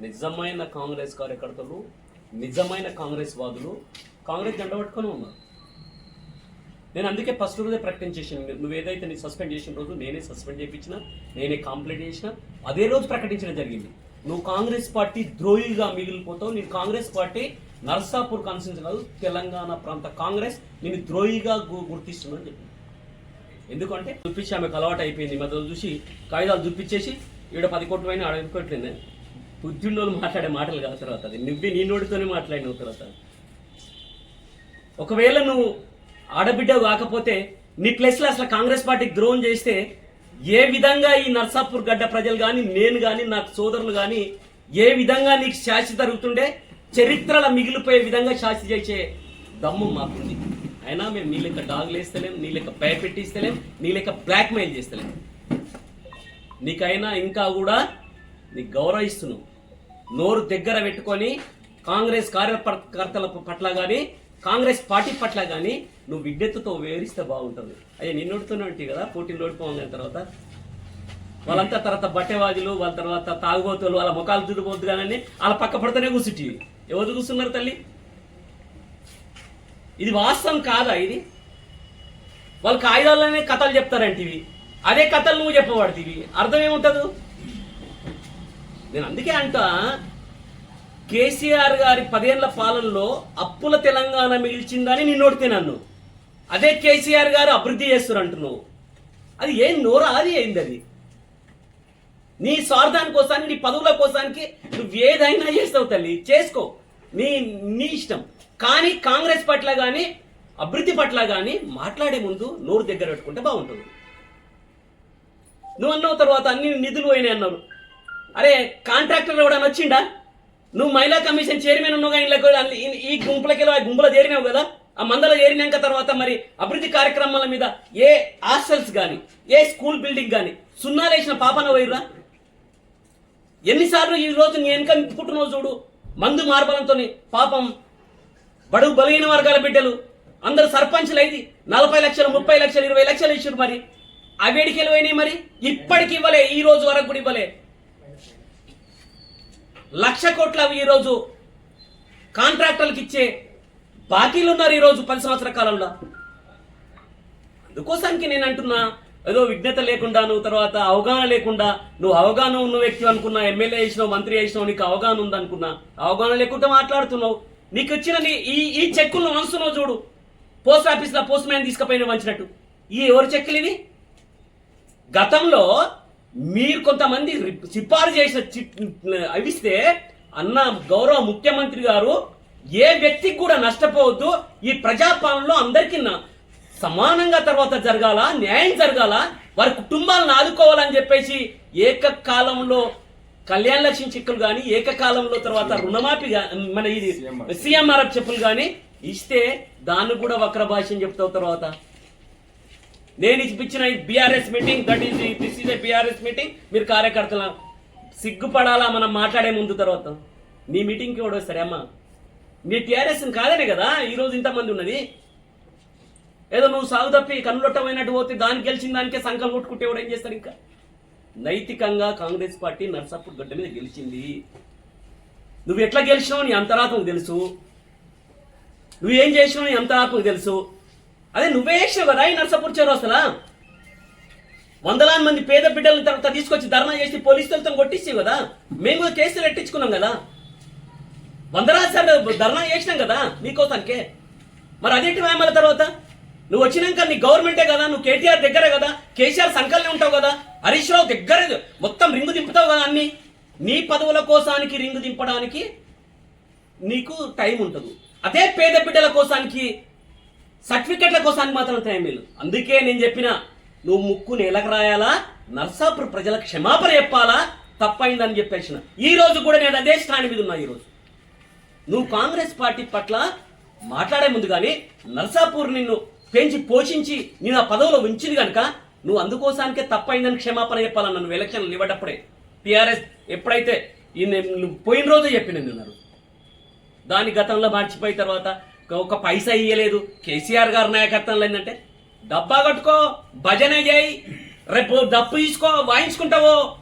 నిజమైన కాంగ్రెస్ కార్యకర్తలు నిజమైన కాంగ్రెస్ వాదులు కాంగ్రెస్ జెండా పట్టుకొని ఉన్నారు. నేను అందుకే ఫస్ట్ రోజే ప్రకటన చేసాను నువ్వు ఏదైతే నీ సస్పెండ్ చేసిన రోజు నేనే సస్పెండ్ చేయించిన నేనే కంప్లైంట్ చేసిన అదే రోజు ప్రకటించడం జరిగింది. నువ్వు కాంగ్రెస్ పార్టీ ద్రోహిగా మిగిలిపోతావు. నేను కాంగ్రెస్ పార్టీ నర్సాపూర్ కాన్స్టిట్యూన్సీ కాదు తెలంగాణ ప్రాంత కాంగ్రెస్ నేను ద్రోహిగా గు- గుర్తిస్తుందని చెప్పి ఎందుకంటే చూపించి ఆమెకు అలవాటు అయిపోయింది. మధ్యలో చూసి కాగితాలు చూపించేసి ఈడ పది కోట్ల పైన ఆడ ఎదుర్కోవట్లేదు బుద్ధిండోళ్ళు మాట్లాడే మాటలు కాదు తర్వాత అది. నువ్వే నీ నోటితోనే మాట్లాడినావు తర్వాత ఒకవేళ నువ్వు ఆడబిడ్డ కాకపోతే నీ ప్లేస్లో అసలు కాంగ్రెస్ పార్టీకి ద్రోహం చేస్తే ఏ విధంగా ఈ నర్సాపూర్ గడ్డ ప్రజలు కానీ నేను కానీ నాకు సోదరులు కానీ ఏ విధంగా నీకు శాస్తి జరుగుతుండే చరిత్రలో మిగిలిపోయే విధంగా శాస్తి చేసే దమ్ము మాకుంది. అయినా మేము నీ లెక్క డాగులు వేస్తలేం నీ లెక్క భయపెట్టిస్తలేం నీ లెక్క బ్లాక్మెయిల్ చేస్తలేం. నీకైనా ఇంకా కూడా నీకు గౌరవిస్తున్నావు నోరు దగ్గర పెట్టుకొని కాంగ్రెస్ కార్యకర్తల పట్ల కానీ కాంగ్రెస్ పార్టీ పట్ల కానీ నువ్వు విడ్డెత్తుతో వేరిస్తే బాగుంటుంది. అయ్యా నిన్నోడుతూనే ఉంటాయి కదా పోటీలు ఓడిపోయిన తర్వాత. వాళ్ళంతా తర్వాత బట్టెవాదులు వాళ్ళ తర్వాత తాగుబోతులు వాళ్ళ ముఖాలు చూడబోద్దు కానీ వాళ్ళ పక్క పడితేనే కూర్చుంటి. ఎవరు కూర్చున్నారు తల్లి? ఇది వాస్తవం కాదా ఇది? వాళ్ళు కాగితాలనే కథలు చెప్తారంటివి. అదే కథలు నువ్వు చెప్పబడుతుంది అర్థం ఏముంటుంది? నేను అందుకే అంట కేసీఆర్ గారి పదేళ్ళ పాలనలో అప్పుల తెలంగాణ మిగిల్చిందని నీ నోటితే నన్ను. అదే కేసీఆర్ గారు అభివృద్ధి చేస్తారు అంటున్నావు అది ఏం నోరా? అది ఏంది అది నీ స్వార్థాని కోసానికి నీ పదవుల కోసానికి నువ్వు ఏదైనా చేస్తావు తల్లి. చేసుకో. నీ నీ ఇష్టం. కానీ కాంగ్రెస్ పట్ల కానీ అభివృద్ధి పట్ల కానీ మాట్లాడే ముందు నోరు దగ్గర పెట్టుకుంటే బాగుంటుంది. నువ్వు అన్నావు తర్వాత అన్ని నిధులు పోయినాయి అన్నావు అరే కాంట్రాక్టర్ ఎవడని వచ్చిండా? నువ్వు మహిళా కమిషన్ చైర్మన్ ఉన్నావు కానీ కూడా ఈ- ఈ గుంపులకి ఆ గుంపులో చేరినావు కదా? ఆ మందలో చేరినాక తర్వాత మరి అభివృద్ధి కార్యక్రమాల మీద ఏ హాస్టల్స్ కానీ ఏ స్కూల్ బిల్డింగ్ కానీ సున్నాలు వేసిన పాపన వైర్రా ఎన్నిసార్లు ఈ రోజు నీ వెనక పుట్టినరోజు చూడు. మందు మార్బలంతో పాపం బడుగు బలహీన వర్గాల బిడ్డలు. అందరు సర్పంచ్లు అయింది. నలభై లక్షలు ముప్పై లక్షలు ఇరవై లక్షలు ఇచ్చారు మరి. అవేడికి పోయినాయి మరి. ఇప్పటికి ఇవ్వలే ఈ రోజు వరకు కూడా ఇవ్వలే. లక్ష కోట్ల అవి ఈరోజు కాంట్రాక్టర్లకు ఇచ్చే బాకీలు ఉన్నారు ఈరోజు పది సంవత్సరాల కాలంలో. అందుకోసానికి నేను అంటున్నా ఏదో విఘ్నత లేకుండా నువ్వు తర్వాత అవగాహన లేకుండా నువ్వు అవగాహన ఉన్న వ్యక్తి అనుకున్నా ఎమ్మెల్యే చేసినావు మంత్రి చేసినావు నీకు అవగాహన ఉంది అనుకున్నా అవగాహన లేకుండా మాట్లాడుతున్నావు. నీకు వచ్చిన నీ- ఈ ఈ చెక్కులను వంచుతున్నావు చూడు. పోస్ట్ ఆఫీస్లో పోస్ట్ మ్యాన్ తీసుకుపోయిన వంచినట్టు. ఈ ఎవరు చెక్కులు ఇవి? గతంలో మీరు కొంతమంది సిఫారు చేసిన అవిస్తే అన్న గౌరవ ముఖ్యమంత్రి గారు ఏ వ్యక్తికి కూడా నష్టపోవద్దు. ఈ ప్రజాపాలనలో అందరికీ సమానంగా తర్వాత జరగాల న్యాయం జరగాల వారి కుటుంబాలను ఆదుకోవాలని చెప్పేసి ఏకకాలంలో కళ్యాణ లక్ష్మి చెక్కులు కానీ ఏకకాలంలో తర్వాత రుణమాఫీ మన ఇది సీఎంఆర్ఎఫ్ చెప్పులు కానీ ఇస్తే దాన్ని కూడా వక్ర భాష్యం చెప్తావు తర్వాత. నేను ఇచ్చిన BRS meeting that is this is a BRS meeting మీరు కార్యకర్తల సిగ్గుపడాలా మనం మాట్లాడే ముందు తర్వాత? నీ మీటింగ్కి కూడా సరే అమ్మా. నీ టీఆర్ఎస్ కాదనే కదా? ఈరోజు ఇంతమంది ఉన్నది. ఏదో నువ్వు సాగు తప్పి కన్నులొట్టమైనట్టు పోతే దానికి గెలిచిన దానికే సంకల్పం కొట్టుకుంటే ఎవడు ఏం చేస్తారు ఇంకా? నైతికంగా కాంగ్రెస్ పార్టీ నర్సాపూర్ గడ్డ మీద గెలిచింది. నువ్వు ఎట్లా గెలిచినావు నీ అంతరాత్మకు తెలుసు. నువ్వేం చేసినావు నీ అంతరాత్మకు తెలుసు. అదే నువ్వే వేసావు కదా ఈ నర్సాపూర్ అసలు. వందలాది మంది పేద బిడ్డలను తర్వాత తీసుకొచ్చి ధర్నా చేసి పోలీసులతో కొట్టించావు కదా. మేము కూడా కేసులు ఎట్టించుకున్నాం కదా. వందలాది సార్లు ధర్నా చేసినాం కదా నీకోసానికే. మరి అదేంటి వేమల తర్వాత? నువ్వు వచ్చినాక నీ గవర్నమెంటే కదా నువ్వు కేటీఆర్ దగ్గరే కదా కేసీఆర్ సంకల్నే ఉంటావు కదా. హరీష్ రావు దగ్గరే మొత్తం రింగు దింపుతావు కదా అన్ని. నీ పదవుల కోసానికి రింగు దింపడానికి నీకు టైం ఉంటుంది. అదే పేద బిడ్డల కోసానికి సర్టిఫికెట్ల కోసానికి మాత్రం టైం లేదు అందుకే నేను చెప్పిన నువ్వు ముక్కు నేలకు రాయాలా నర్సాపూర్ ప్రజలకు క్షమాపణ చెప్పాలా తప్పైందని చెప్పేసిన. ఈ రోజు కూడా నేను అదే స్టాండ్ మీద ఉన్నా ఈరోజు నువ్వు కాంగ్రెస్ పార్టీ పట్ల మాట్లాడే ముందు కానీ నర్సాపూర్ నిన్ను పెంచి పోషించి నేను ఆ పదవిలో ఉంచింది కనుక నువ్వు అందుకోసానికే తప్పైందని క్షమాపణ చెప్పాలని నన్ను ఎలక్షన్లు ఇవ్వటప్పుడే టీఆర్ఎస్ ఎప్పుడైతే ఈ నేను- పోయిన రోజే చెప్పిన నిన్నారు దాని గతంలో మర్చిపోయిన తర్వాత ఒక పైసా ఇయ్యలేదు. కేసీఆర్ గారి నాయకత్వంలో ఏంటంటే డబ్బా కట్టుకో భజన చేయి రేపు డప్పు తీసుకో వాయించుకుంటావో.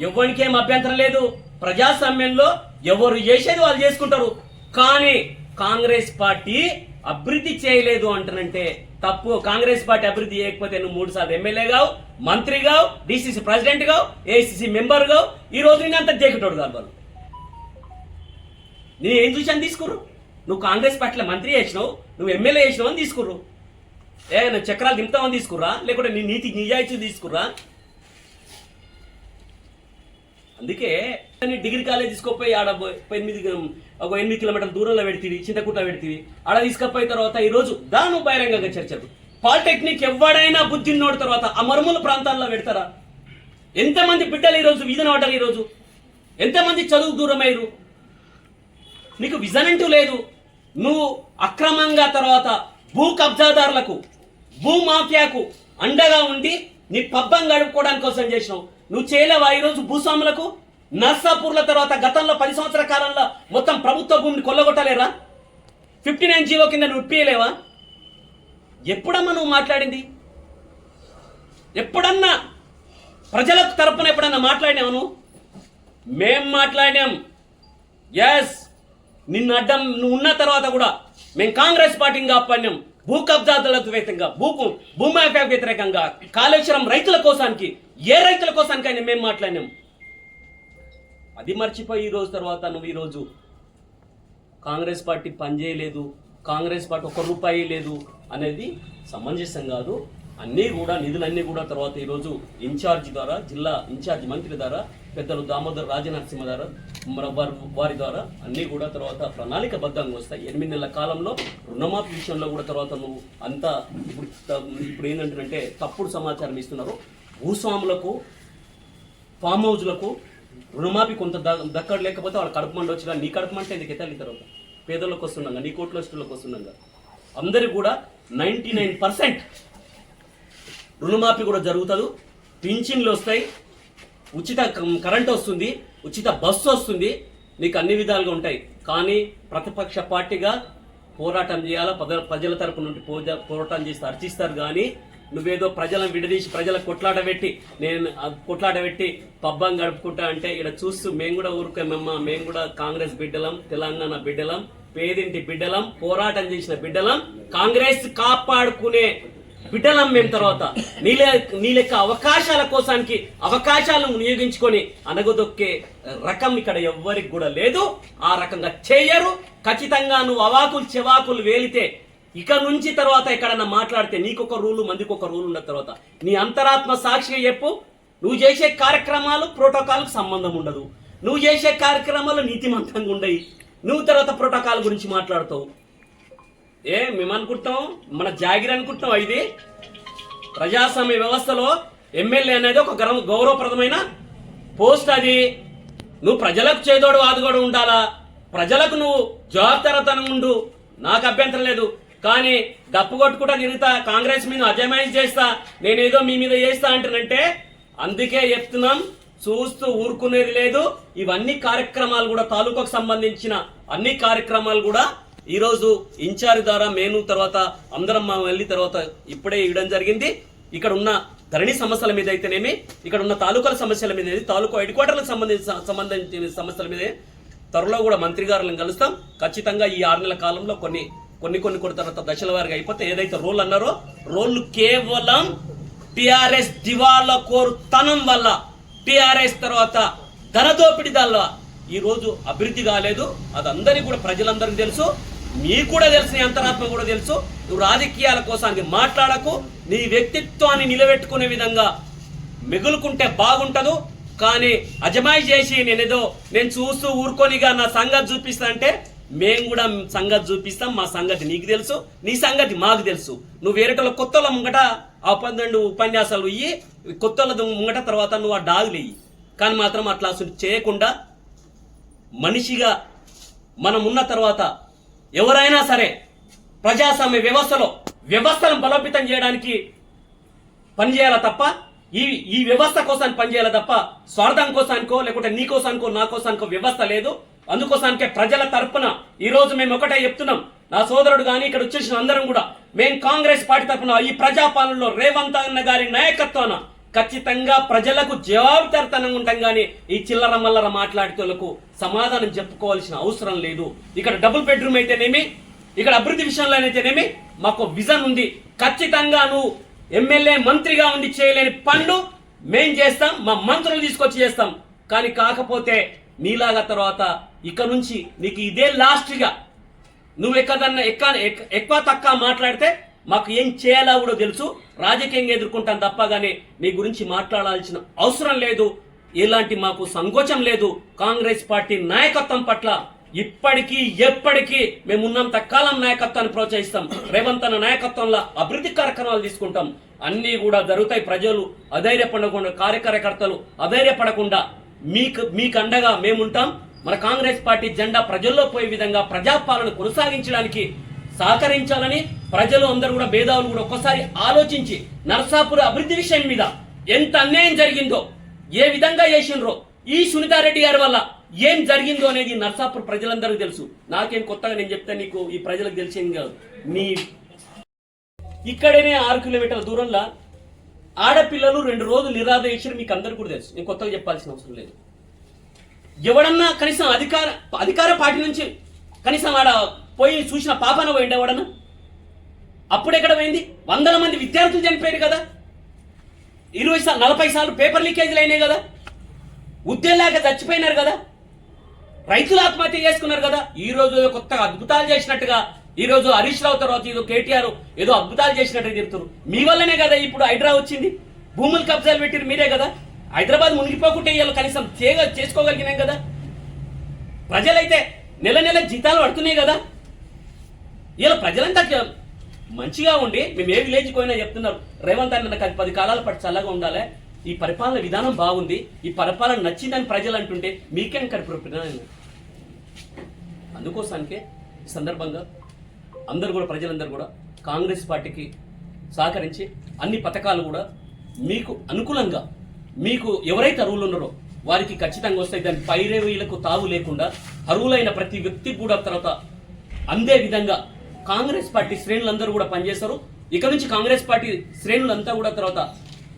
ఎవరికేం ఏం అభ్యంతరం లేదు. ప్రజాస్వామ్యంలో ఎవరు చేసేది వాళ్ళు చేసుకుంటారు. కానీ కాంగ్రెస్ పార్టీ అభివృద్ధి చేయలేదు అంటనంటే తప్పు. కాంగ్రెస్ పార్టీ అభివృద్ధి చేయకపోతే నువ్వు మూడు సార్లు ఎమ్మెల్యే కావు మంత్రి కావు డిసిసి ప్రెసిడెంట్ కావు ఏసీసీ మెంబర్ కావు. ఈ రోజు నేను అంత దేకటోడు కాదు వాళ్ళు. నేను ఏం చూసాను తీసుకుర్రు? నువ్వు కాంగ్రెస్ పార్టీలో మంత్రి చేసినావు నువ్వు ఎమ్మెల్యే చేసినావు అని తీసుకుర్రు. ఏ నువ్వు చక్రాలు దింపుతామని తీసుకుర్రా? లేకుంటే నీ నీతి నిజాయితీ తీసుకుర్రా? అందుకే డిగ్రీ కాలేజ్ తీసుకుపోయి ఆడ ఎనిమిది ఒక ఎనిమిది కిలోమీటర్ల దూరంలో పెడితే చింతకుట్ల పెడితే ఆడ తీసుకుపోయిన తర్వాత ఈ రోజు దాను బహిరంగంగా చర్చలు పాలిటెక్నిక్ ఎవడైనా బుద్ధి తర్వాత ఆ మరుమూల ప్రాంతాల్లో పెడతారా? ఎంతమంది బిడ్డలు ఈరోజు విజన్ పడ్డారు ఈరోజు? ఎంతమంది చదువు దూరమయ్యారు? నీకు విజన్ అంటూ లేదు. నువ్వు అక్రమంగా తర్వాత భూ కబ్జాదారులకు భూ మాఫియాకు అండగా ఉండి నీ పబ్బం గడుపుకోవడానికి కోసం చేసినావు. నువ్వు చేయలేవా ఈరోజు భూస్వాములకు? నర్సాపూర్ల తర్వాత గతంలో పది సంవత్సరాల కాలంలో మొత్తం ప్రభుత్వ భూమిని కొల్లగొట్టలేరా? ఫిఫ్టీ నైన్ జీవో కింద నువ్వు ఇప్పియలేవా? ఎప్పుడమ్మా నువ్వు మాట్లాడింది? ఎప్పుడన్నా ప్రజలకు తరపున ఎప్పుడన్నా మాట్లాడినావు నువ్వు? మేం మాట్లాడినాం. ఎస్ నిన్ను అడ్డం నువ్వు ఉన్న తర్వాత కూడా మేము కాంగ్రెస్ పార్టీని కాపాడినాం. భూ కబ్జాదారులకు వ్యతిరేకంగా భూ భూమాఫియాకు వ్యతిరేకంగా కాళేశ్వరం రైతుల కోసానికి ఏ రైతుల కోసానికైనా మేము మాట్లాడినాం. అది మర్చిపోయి ఈ రోజు తర్వాత నువ్వు ఈరోజు కాంగ్రెస్ పార్టీ పనిచేయలేదు కాంగ్రెస్ పార్టీ ఒక్క రూపాయి లేదు అనేది సమంజసం కాదు. అన్నీ కూడా నిధులన్నీ కూడా తర్వాత ఈరోజు ఇన్ఛార్జ్ ద్వారా జిల్లా ఇన్ఛార్జ్ మంత్రి ద్వారా పెద్దలు దామోదర్ రాజనరసింహ ద్వారా వారి వారి ద్వారా అన్నీ కూడా తర్వాత ప్రణాళికబద్ధంగా వస్తాయి. ఎనిమిది నెలల కాలంలో రుణమాఫీ విషయంలో కూడా తర్వాత నువ్వు అంతా ఇప్పుడు ఇప్పుడు ఏంటంటే తప్పుడు సమాచారం ఇస్తున్నారు. భూస్వాములకు ఫామ్ హౌజ్లకు రుణమాఫీ కొంత ద- దక్కడు లేకపోతే వాళ్ళ కడుపు మండి వచ్చినా నీ కడుపు మంటే ఎందుకు ఎత్తాలి తర్వాత పేదలకు వస్తున్నాగా నీ కోట్ల వస్తువులకు వస్తున్నాగా అందరికి కూడా నైంటీ నైన్ పర్సెంట్ రుణమాఫీ కూడా జరుగుతుంది. పింఛన్లు వస్తాయి. ఉచిత కరెంట్ వస్తుంది. ఉచిత బస్సు వస్తుంది. నీకు అన్ని విధాలుగా ఉంటాయి. కానీ ప్రతిపక్ష పార్టీగా పోరాటం చేయాలా? ప్రజల ప్రజల తరపు నుండి పోరాటం చేసి అర్చిస్తారు కానీ నువ్వేదో ప్రజలను విడదీసి ప్రజల కొట్లాట పెట్టి నేను కొట్లాట పెట్టి పబ్బం గడుపుకుంటా అంటే ఇక్కడ చూస్తూ మేము కూడా ఊరుకోమమ్మ మేము కూడా కాంగ్రెస్ బిడ్డలం తెలంగాణ బిడ్డలం పేదింటి బిడ్డలం పోరాటం చేసిన బిడ్డలం. కాంగ్రెస్ కాపాడుకునే బిడ్డలు అమ్మిన తర్వాత. నీలే నీ లెక్క అవకాశాల కోసానికి అవకాశాలను వినియోగించుకొని అనగదొక్కే రకం ఇక్కడ ఎవ్వరికి కూడా లేదు. ఆ రకంగా చేయరు. ఖచ్చితంగా నువ్వు అవాకులు చెవాకులు వేలితే ఇక నుంచి తర్వాత ఎక్కడన్నా మాట్లాడితే నీకొక రూలు మందికి ఒక రూల్ ఉన్న తర్వాత నీ అంతరాత్మ సాక్షిగా చెప్పు. నువ్వు చేసే కార్యక్రమాలు ప్రోటోకాల్కు సంబంధం ఉండదు. నువ్వు చేసే కార్యక్రమాలు నీతిమంతంగా ఉండయి. నువ్వు తర్వాత ప్రోటోకాల్ గురించి మాట్లాడతావు. ఏ మేమనుకుంటాం మన జాగిరి అనుకుంటాం ఇది? ప్రజాస్వామ్య వ్యవస్థలో ఎమ్మెల్యే అనేది ఒక గౌరవప్రదమైన పోస్ట్ అది. నువ్వు ప్రజలకు చేదోడు ఆదుగోడు ఉండాలా? ప్రజలకు నువ్వు జవాబుదారతనం ఉండు. నాకు అభ్యంతరం లేదు. కానీ గప్పు కొట్టుకుంటా తిరుగుతా కాంగ్రెస్ మీద అజమాయిష్ చేస్తా నేనేదో మీ మీద చేస్తా అంటానంటే అందుకే చెప్తున్నాం. చూస్తూ ఊరుకునేది లేదు. ఇవన్నీ కార్యక్రమాలు కూడా తాలూకాకు సంబంధించిన అన్ని కార్యక్రమాలు కూడా ఈరోజు ఇన్ఛార్జ్ ద్వారా మేము తర్వాత అందరం మా వెళ్ళి తర్వాత ఇప్పుడే ఇవ్వడం జరిగింది. ఇక్కడ ఉన్న ధరణి సమస్యల మీద అయితేనేమి ఇక్కడ ఉన్న తాలూకాల సమస్యల మీద తాలూకా హెడ్ క్వార్టర్లకు సంబంధించిన సంబంధించిన సమస్యల మీద త్వరలో కూడా మంత్రి గారులను కలుస్తాం. ఖచ్చితంగా ఈ ఆరు నెలల కాలంలో కొన్ని కొన్ని కొన్ని కొన్ని తర్వాత దశల వారిగా అయిపోతే ఏదైతే రోల్ అన్నారో రోల్ కేవలం టిఆర్ఎస్ దివాలా కోరుతనం వల్ల టిఆర్ఎస్ తర్వాత ధనదోపిడి వల్ల ఈ రోజు అభివృద్ధి కాలేదు. అది అందరికీ కూడా ప్రజలందరికీ తెలుసు. మీకు కూడా తెలుసు నీ అంతరాత్మ కూడా తెలుసు. నువ్వు రాజకీయాల కోసానికి మాట్లాడకు. నీ వ్యక్తిత్వాన్ని నిలబెట్టుకునే విధంగా మిగులుకుంటే బాగుంటదు. కానీ అజమాయి చేసి నేనేదో నేను చూస్తూ ఊరుకొనిగా నా సంగతి చూపిస్తా అంటే మేము కూడా సంగతి చూపిస్తాం మా సంగతి నీకు తెలుసు నీ సంగతి మాకు తెలుసు. నువ్వు వేరేటోళ్ళ కొత్తల ముంగట ఆ పన్నెండు ఉపన్యాసాలు ఇయ్యి కొత్తల ముంగట తర్వాత నువ్వు ఆ డాగులు ఇయ్యి. కానీ మాత్రం అట్లా అసలు చేయకుండా మనిషిగా మనం ఉన్న తర్వాత ఎవరైనా సరే ప్రజాస్వామ్య వ్యవస్థలో వ్యవస్థను బలోపేతం చేయడానికి పనిచేయాలా తప్ప ఈ ఈ వ్యవస్థ కోసానికి పనిచేయాలి తప్ప స్వార్థం కోసానికో లేకుంటే నీ కోసానికో నా కోసానికో వ్యవస్థ లేదు. అందుకోసానికే ప్రజల తరపున ఈ రోజు మేము ఒకటే చెప్తున్నాం. నా సోదరుడు కానీ ఇక్కడ వచ్చేసిన అందరం కూడా మేము కాంగ్రెస్ పార్టీ తరపున ఈ ప్రజాపాలనలో రేవంత్ అన్న గారి నాయకత్వాన ఖచ్చితంగా ప్రజలకు జవాబుదారితనంగా ఉంటాం కానీ ఈ చిల్లర మల్లర మాట్లాడేటోళ్ళకు సమాధానం చెప్పుకోవాల్సిన అవసరం లేదు. ఇక్కడ డబుల్ బెడ్రూమ్ అయితేనేమి ఇక్కడ అభివృద్ధి విషయంలో అయితేనేమి మాకు విజన్ ఉంది. ఖచ్చితంగా నువ్వు ఎమ్మెల్యే మంత్రిగా ఉండి చేయలేని పనులు మేం చేస్తాం మా మంత్రులు తీసుకొచ్చి చేస్తాం. కానీ కాకపోతే నీలాగా తర్వాత ఇక నుంచి నీకు ఇదే లాస్ట్గా నువ్వు ఎక్కదన్నా ఎక్క- ఎక్కువ తక్కువ మాట్లాడితే మాకు ఏం చేయాలో కూడా తెలుసు. రాజకీయంగా ఎదుర్కొంటాం తప్ప కానీ మీ గురించి మాట్లాడాల్సిన అవసరం లేదు. ఎలాంటి మాకు సంకోచం లేదు. కాంగ్రెస్ పార్టీ నాయకత్వం పట్ల ఇప్పటికీ ఎప్పటికీ మేము ఉన్నంత కాలం నాయకత్వాన్ని ప్రోత్సహిస్తాం. రేవంత్ అన్న నాయకత్వంలో అభివృద్ధి కార్యక్రమాలు తీసుకుంటాం. అన్నీ కూడా జరుగుతాయి. ప్రజలు అధైర్యపడకుండా కార్యకర్తలు అధైర్యపడకుండా మీకు మీకు అండగా మేముంటాం. మన కాంగ్రెస్ పార్టీ జెండా ప్రజల్లో పోయే విధంగా ప్రజాపాలన కొనసాగించడానికి సహకరించాలని ప్రజలు అందరూ కూడా భేదాలు కూడా ఒక్కసారి ఆలోచించి నర్సాపుర అభివృద్ధి విషయం మీద ఎంత అన్యాయం జరిగిందో ఏ విధంగా చేసిండ్రో ఈ సునీతారెడ్డి గారి వల్ల ఏం జరిగిందో అనేది నర్సాపూర్ ప్రజలందరికీ తెలుసు. నాకేం కొత్తగా నేను చెప్తే నీకు ఈ ప్రజలకు తెలిసింది కాదు. నీ ఇక్కడనే ఆరు కిలోమీటర్ల దూరంలో ఆడపిల్లలు రెండు రోజులు నిరాధ చేసి మీకు అందరు కూడా తెలుసు. నేను కొత్తగా చెప్పాల్సిన అవసరం లేదు. ఎవడన్నా కనీసం అధికార అధికార పార్టీ నుంచి కనీసం ఆడ పోయి చూసిన పాపన పోయింది అప్పుడెక్కడ పోయింది? వందల మంది విద్యార్థులు చనిపోయారు కదా? ఇరవై సార్లు నలభై సార్లు పేపర్ లీకేజీలు అయినాయి కదా? ఉద్యోగం లేక చచ్చిపోయినారు కదా? రైతులు ఆత్మహత్య చేసుకున్నారు కదా? ఈ రోజు కొత్తగా అద్భుతాలు చేసినట్టుగా ఈ రోజు హరీష్ రావు తర్వాత ఏదో కేటీఆర్ ఏదో అద్భుతాలు చేసినట్టు చెప్తారు మీ వల్లనే కదా ఇప్పుడు హైడ్రా వచ్చింది? భూములు కబ్జాలు పెట్టిరు మీరే కదా? హైదరాబాద్ మునిగిపోకుంటే ఇవాళ కనీసం చేయగ చేసుకోగలిగినాం కదా? ప్రజలైతే నెల నెల జీతాలు పడుతున్నాయి కదా? ఇలా ప్రజలంతా మంచిగా ఉండి మేము ఏ విలేజ్కి పోయినా చెప్తున్నారు రేవంత్ అన్న నాకు పది కాలాల పాటు చల్లగా ఉండాలి. ఈ పరిపాలన విధానం బాగుంది. ఈ పరిపాలన నచ్చిందని ప్రజలు అంటుంటే మీకేం కడుపు అందుకోసానికే ఈ సందర్భంగా అందరు కూడా ప్రజలందరూ కూడా కాంగ్రెస్ పార్టీకి సహకరించి అన్ని పథకాలు కూడా మీకు అనుకూలంగా మీకు ఎవరైతే అరువులు ఉన్నారో వారికి ఖచ్చితంగా వస్తాయి. దాని పైరేవీలకు తావు లేకుండా అరువులైన ప్రతి వ్యక్తి కూడా తర్వాత అందే విధంగా కాంగ్రెస్ పార్టీ శ్రేణులందరూ కూడా పనిచేస్తారు ఇక నుంచి కాంగ్రెస్ పార్టీ శ్రేణులంతా కూడా తర్వాత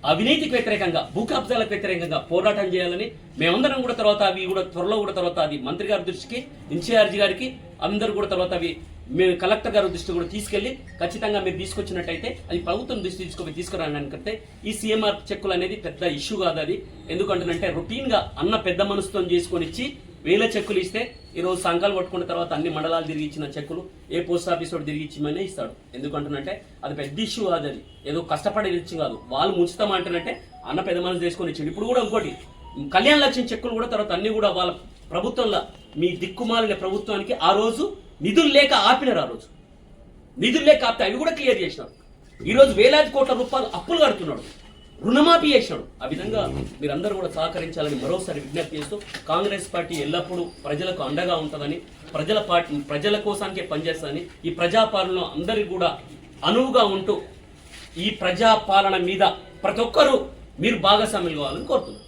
అవినీతికి వ్యతిరేకంగా భూ కబ్జాలకు వ్యతిరేకంగా పోరాటం చేయాలని మేమందరం కూడా తర్వాత అవి కూడా త్వరలో కూడా తర్వాత అది మంత్రి గారి దృష్టికి ఇన్ఛార్జ్ గారికి అందరూ కూడా తర్వాత అవి మేము కలెక్టర్ గారి దృష్టి కూడా తీసుకెళ్ళి ఖచ్చితంగా మీరు తీసుకొచ్చినట్టయితే అది ప్రభుత్వం దృష్టి తీసుకొని తీసుకురానికంటే ఈ సీఎంఆర్ చెక్కులు అనేది పెద్ద ఇష్యూ కాదు అది. ఎందుకంటే రొటీన్గా అన్న పెద్ద మనసుతో చేసుకొని ఇచ్చి వేల చెక్కులు ఇస్తే ఈరోజు సంఘాలు పట్టుకున్న తర్వాత అన్ని మండలాలు తిరిగి ఇచ్చిన చెక్కులు ఏ పోస్ట్ ఆఫీస్ వాడు తిరిగి ఇచ్చిమనే ఇస్తాడు. ఎందుకంటున్నంటే అది పెద్ద ఇష్యూ కాదు అది. ఏదో కష్టపడే ఇచ్చి కాదు. వాళ్ళు ముంచుతామంటానంటే అన్న పెద్ద మనసు చేసుకొని ఇచ్చాడు. ఇప్పుడు కూడా ఇంకోటి కళ్యాణ లక్ష్యం చెక్కులు కూడా తర్వాత అన్ని కూడా వాళ్ళ ప్రభుత్వంలో మీ దిక్కుమాలిన ప్రభుత్వానికి ఆ రోజు నిధులు లేక ఆపినారు ఆ రోజు. నిధులు లేక ఆపితే అవి కూడా క్లియర్ చేసినారు. ఈరోజు వేలాది కోట్ల రూపాయలు అప్పులు కడుతున్నాడు. రుణమాఫీ చేశాడు. ఆ విధంగా మీరందరూ కూడా సహకరించాలని మరోసారి విజ్ఞప్తి చేస్తూ కాంగ్రెస్ పార్టీ ఎల్లప్పుడూ ప్రజలకు అండగా ఉంటుందని ప్రజల పార్టీ ప్రజల కోసానికే పనిచేస్తుందని ఈ ప్రజాపాలనలో అందరికీ కూడా అనువుగా ఉంటూ ఈ ప్రజాపాలన మీద ప్రతి ఒక్కరూ మీరు భాగస్వాములు కావాలని కోరుతున్నారు